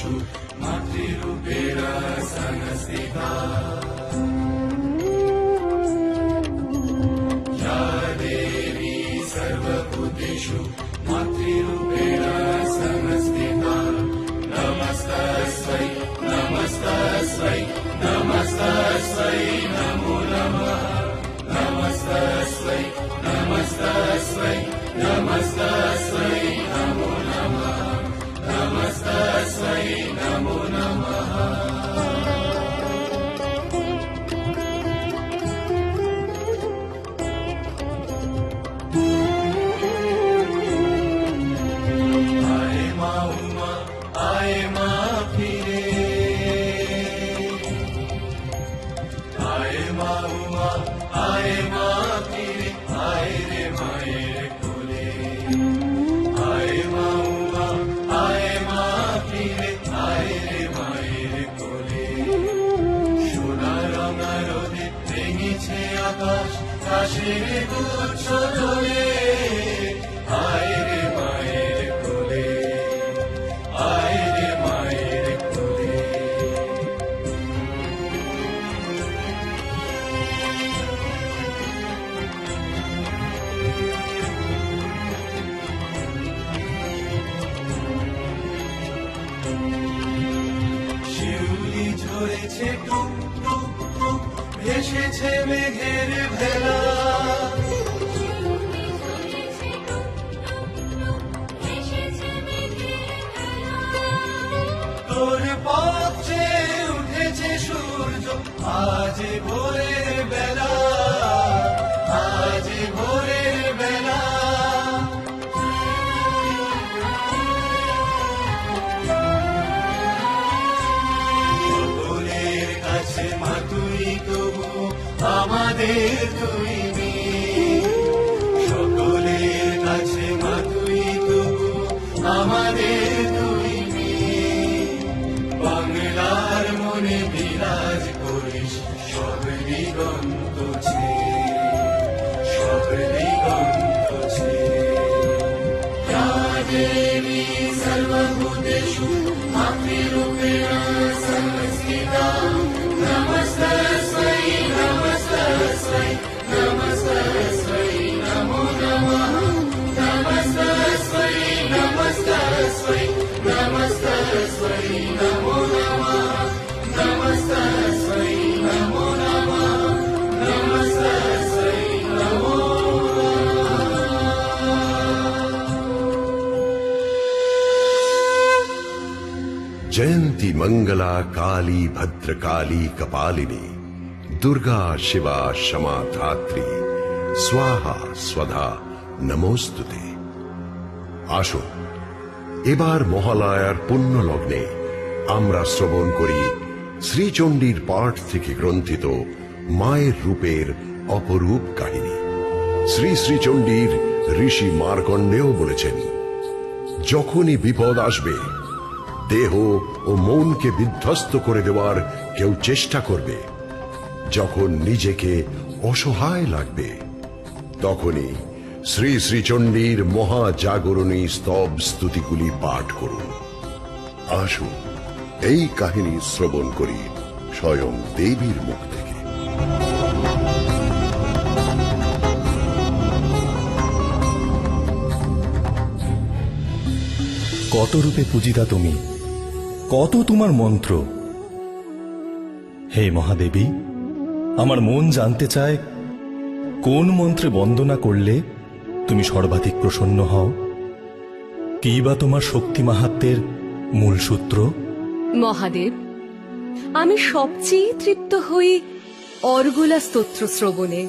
सर्वभूतेषु मातृरूपेण संस्थिता या देवी सर्वभूतेषु मातृरूपेण संस्थिता नमस्तस्मै नमस्तस्मै नमस्तस्मै नमो नमः। नमस्तस्मै नमस्तस्मै नमस्तस्मै नमो नमः আয় আকাশ কাশের গুচ্ছ তোলে আমাদের তুই সকলের কাছে মা তুই তবু, আমাদের তুই বাংলার মনে বিরাজ করিস, সব দিগন্ত সব দিগন্ত দেবী সর্বভূতেষু মাতৃরূপেণ সংস্কৃতা, নমস্কার। जयन्ती मङ्गला काली भद्रकाली कपालिनी दुर्गा शिवा क्षमा धात्री स्वाहा स्वधा नमोऽस्तु ते आशो। এবার মহালয়ার পুণ্য লগ্নে আমরা শ্রবণ করি শ্রীচণ্ডীর পাঠ থেকে গ্রন্থিত মায়ের রূপের অপরূপ কাহিনী। শ্রী শ্রীচণ্ডীর ঋষি মার্কণ্ডেও বলেছেন, যখনই বিপদ আসবে, দেহ ও মনকে বিধ্বস্ত করে দেওয়ার কেউ চেষ্টা করবে। যখন নিজেকে অসহায় লাগবে, তখনই শ্রী শ্রীচণ্ডীর মহাজাগরণী স্তব স্তুতিগুলি পাঠ করুন। আসুন, এই কাহিনী শ্রবণ করি স্বয়ং দেবীর মুখ থেকে। কত রূপে পূজিতা তুমি? কত তোমার মন্ত্র? হে মহাদেবী, আমার মন জানতে চায় কোন মন্ত্রে বন্দনা করলে তুমি সর্বাধিক প্রসন্ন হও। কি বা তোমার শক্তি মাহাত্মের মূল সূত্র? মহাদেব আমি সবচেয়ে তৃপ্ত হই অর্গলা স্তোত্র শ্রবণে।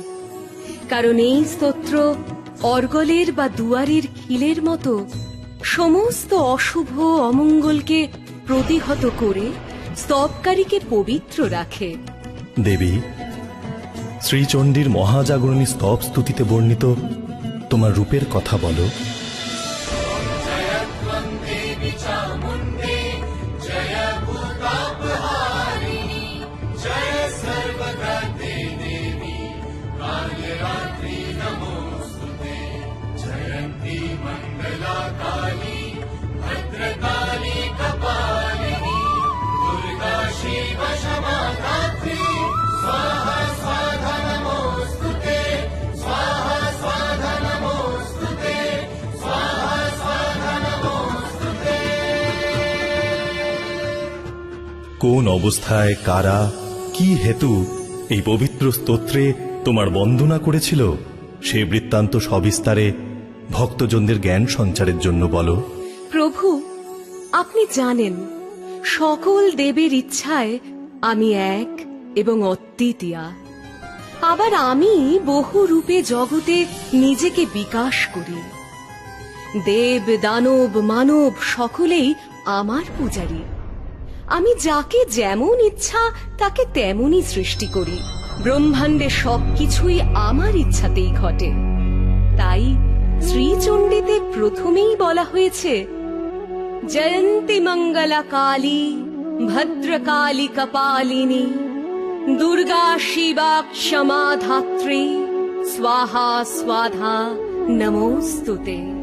কারণ এই স্তোত্র অর্গলের বা দুয়ারের খিলের মতো সমস্ত অশুভ অমঙ্গলকে প্রতিহত করে স্তবকারীকে পবিত্র রাখে। দেবী শ্রীচণ্ডীর মহাজাগরণী স্তব স্তুতিতে বর্ণিত তোমার রূপের কথা বলো কোন অবস্থায়, কারা, কি হেতু এই পবিত্র স্তোত্রে তোমার বন্দনা করেছিল? সে বৃত্তান্ত সবিস্তারে ভক্তজনদের জ্ঞান সঞ্চারের জন্য বলো। প্রভু, আপনি জানেন, সকল দেবের ইচ্ছায় আমি এক এবং অদ্বিতীয়া। আবার আমি বহু রূপে জগতে নিজেকে বিকাশ করি। দেব, দানব, মানব সকলেই আমার পূজারী। আমি যাকে যেমন ইচ্ছা, তাকে তেমনই সৃষ্টি করি। ব্রহ্মাণ্ডে সবকিছুই আমার ইচ্ছাতেই ঘটে। তাই শ্রীচণ্ডীতে প্রথমেই বলা হয়েছে, জয়ন্তী মঙ্গলা কালী, ভদ্রকালী কপালিনী, দুর্গা শিবা ক্ষমা ধাত্রী স্বাহা স্বাধা নমোস্তুতে।